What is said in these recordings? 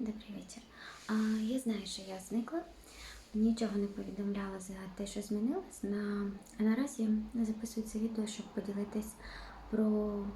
Добрий вечір. А, я знаю, що я зникла. Нічого не повідомляла за те, що змінилось. На... А наразі записую це відео, щоб поділитись про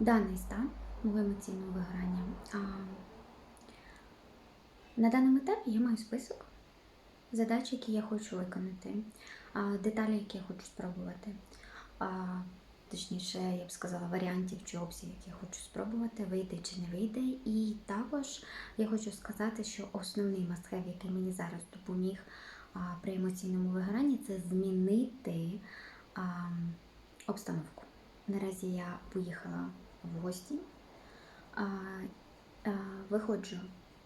даний стан мого емоційного вигорання. А, на даному етапі я маю список задач, які я хочу виконати, а, деталі, які я хочу спробувати. А, точніше, я б сказала, варіантів чи опцій, які я хочу спробувати, вийде чи не вийде. І також я хочу сказати, що основний мастхев, який мені зараз допоміг при емоційному вигоранні, це змінити а, обстановку. Наразі я поїхала в гості, а, а, виходжу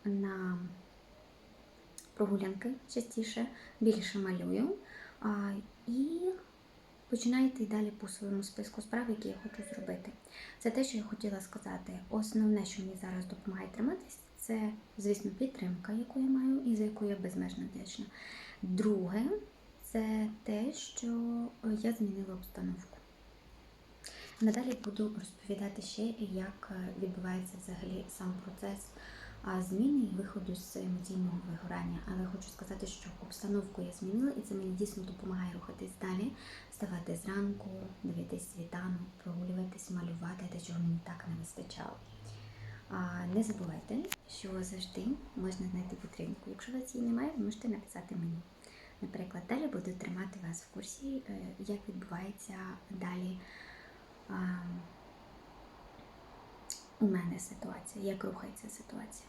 на прогулянки частіше, більше малюю а, і починаю йти далі по своєму списку справ, які я хочу зробити. Це те, що я хотіла сказати. Основне, що мені зараз допомагає триматись, це, звісно, підтримка, яку я маю, і за яку я безмежно вдячна. Друге, це те, що я змінила обстановку. Надалі буду розповідати ще, як е, відбувається взагалі сам процес зміни і виходу з емоційного вигорання. Але хочу сказати, що обстановку я змінила, і це мені дійсно допомагає рухатись далі, вставати зранку, дивитись світанок, прогулюватись, малювати, те, чого мені так не вистачало. А, не забувайте, що завжди можна знайти підтримку. Якщо вас її немає, можете написати мені. Наприклад, далі буду тримати вас в курсі, е, як відбувається далі а, у мене ситуація, як рухається ситуація.